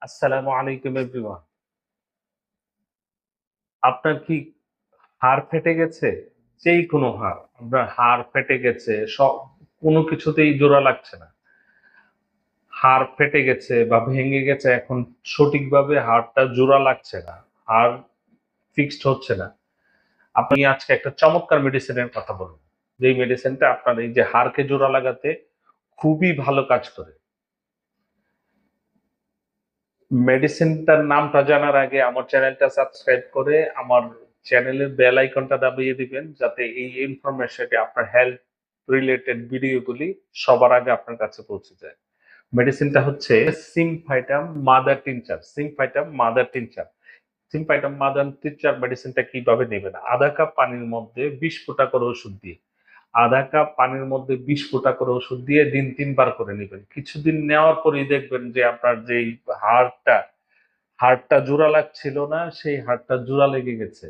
আসসালামু আলাইকুম আপনার কি হাড় ফেটে গেছে? যেই কোনো হাড়। আপনার হাড় ফেটে গেছে, সব, কোনো কিছুতেই জোড়া লাগছে না। হাড় ফেটে গেছে বা ভেঙে গেছে, এখন সঠিকভাবে হাড়টা জোড়া লাগছে না। হার ফিক্সড হচ্ছে না। আপনি আজকে একটা চমৎকার মেডিসিনের কথা বলুন। যেই মেডিসিনটা আপনার এই যে হাড়কে জোড়া লাগাতে খুবই ভালো কাজ করে। মেডিসিনটার নামটা জানার আগে আমার চ্যানেলটা সাবস্ক্রাইব করে আমার চ্যানেলের বেল আইকনটা দাবিয়ে দিবেন, যাতে এই ইনফরমেশনটি আপনার হেলথ রিলেটেড ভিডিওগুলি সবার আগে আপনার কাছে পৌঁছে যায়। মেডিসিনটা হচ্ছে symphytum mother tincture symphytum mother tincture symphytum mother tincture মেডিসিনটা কীভাবে নেবেন? আধা কাপ পানির মধ্যে বিশ ফোঁটা করে ওষুধ দিয়ে। আধা কাপ পানির মধ্যে বিশ ফোঁটা করে ওষুধ দিয়ে দিন তিনবার করে নেবেন। কিছুদিন নেওয়ার পরেই দেখবেন যে আপনার যেই হাড়টা হাড়টা জোড়া লাগছিল না, সেই হাড়টা জোড়া লেগে গেছে।